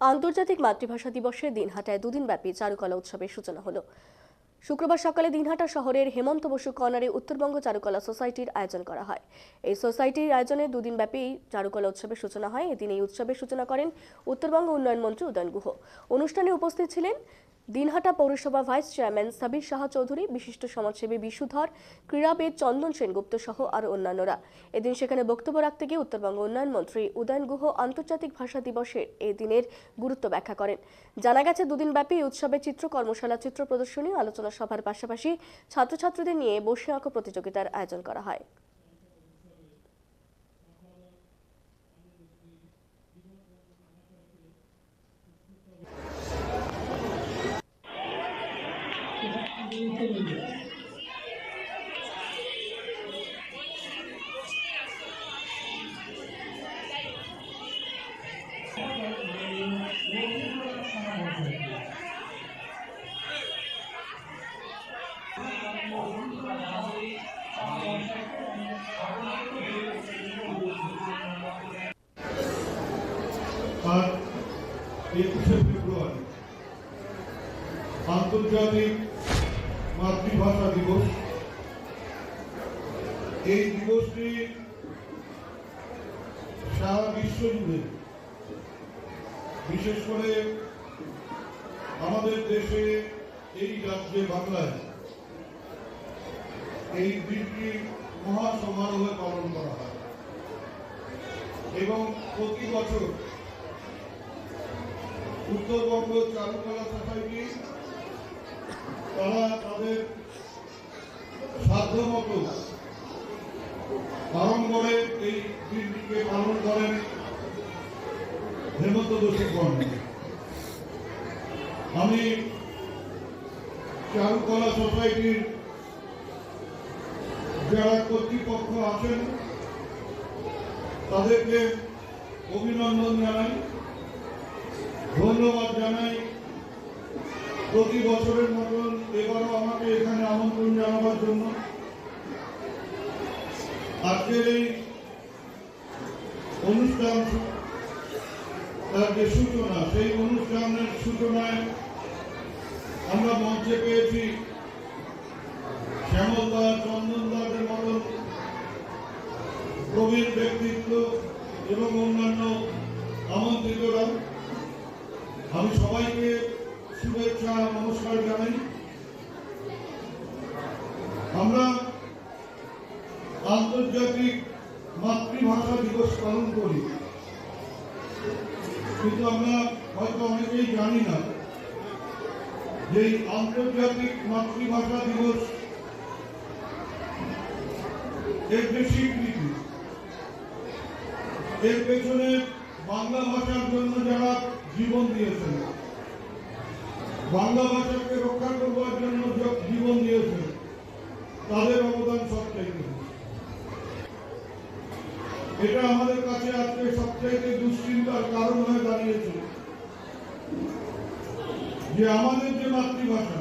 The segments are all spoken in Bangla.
আন্তর্জাতিক মাতৃভাষা দিবসের দিনহাটায় দুদিনব্যাপী চারুকলা উৎসবের সূচনা হলো। শুক্রবার সকালে দিনহাটা শহরের হেমন্ত বসু কর্নারে উত্তরবঙ্গ চারুকলা সোসাইটির আয়োজন করা হয়। এই সোসাইটির আয়োজনে দুদিনব্যাপী চারুকলা উৎসবের সূচনা হয়। এদিন এই উৎসবের সূচনা করেন উত্তরবঙ্গ উন্নয়ন মন্ত্রী উদয়ন গুহ। অনুষ্ঠানে উপস্থিত ছিলেন দিনহাটা পৌরসভা ভাইস চেয়ারম্যান সাবির শাহ চৌধুরী, বিশিষ্ট সমাজসেবী বিশুধর, ক্রীড়াবিদ চন্দন সেনগুপ্ত সহ আরও অন্যান্যরা। এদিন সেখানে বক্তব্য রাখতে গিয়ে উত্তরবঙ্গ উন্নয়ন মন্ত্রী উদয়ন গুহ আন্তর্জাতিক ভাষা দিবসের এই দিনের গুরুত্ব ব্যাখ্যা করেন। জানা গেছে, দুদিনব্যাপী এই উৎসবে চিত্র, কর্মশালা, চিত্র প্রদর্শনী, আলোচনা সভার পাশাপাশি ছাত্রছাত্রীদের নিয়ে বসে আঁকো প্রতিযোগিতার আয়োজন করা হয়। আর একুশে ফেব্রুয়ারি আন্তর্জাতিক মাতৃভাষা দিবস। এই দিবসটি সারা বিশ্ব জুড়ে, বিশেষ করে আমাদের দেশে এই রাজ্যে বাংলায় এই দিনটি মহা সমারোহে পালন করা হয়। এবং প্রতি বছর উত্তরবঙ্গ চারুকলা সোসাইটি তারা তাদের সাধ্য মতো পালন করে, এই দিনটিকে পালন করেন হেমন্ত দোষীগণ আমি চারুকলা সোসাইটির যারা কর্তৃপক্ষ আছেন, তাদেরকে অভিনন্দন জানাই, ধন্যবাদ জানাই। প্রতি বছরের মতন এবারও আমাকে এখানে আমন্ত্রণ জানাবার জন্য আজকের এই অনুষ্ঠান, তার যে সূচনা, সেই অনুষ্ঠানের সূচনায় আমরা মঞ্চে পেয়েছি শ্যামল দাস চন্দন দাসের মতন প্রবীণ ব্যক্তিত্ব এবং অন্যান্য আমন্ত্রিতরা। আমি সবাইকে শুভেচ্ছা নমস্কার জানাই। আমরা আন্তর্জাতিক মাতৃভাষা দিবস পালন করি। কিন্তু আমরা হয়তো অনেকেই জানি না যে আন্তর্জাতিক মাতৃভাষা দিবস এর এর পেছনে বাংলা ভাষার জন্য যারা জীবন দিয়েছেন বাংলা ভাষাকে রক্ষা করবার জন্য জীবন দিয়েছেন তাদের অবদান সবচাইতে এটা আমাদের কাছে আজকে সবচাইতে দুশ্চিন্তার কারণ হয়ে দাঁড়িয়েছে যে আমাদের যে মাতৃভাষা,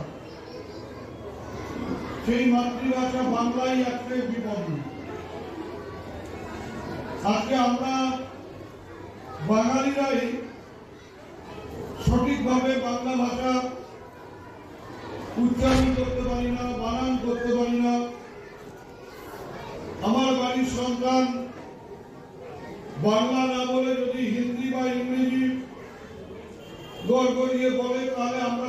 সেই মাতৃভাষা বাংলাই আজকে বিপন্ন। আজকে আমরা বাঙালিরাই সঠিকভাবে বাংলা ভাষা উচ্চারণ করতে পারি না, বানান করতে পারি না। আমার বাড়ির সন্তান বাংলা না বলে যদি হিন্দি বা ইংরেজি গড় গড়িয়ে বলে, তাহলে আমরা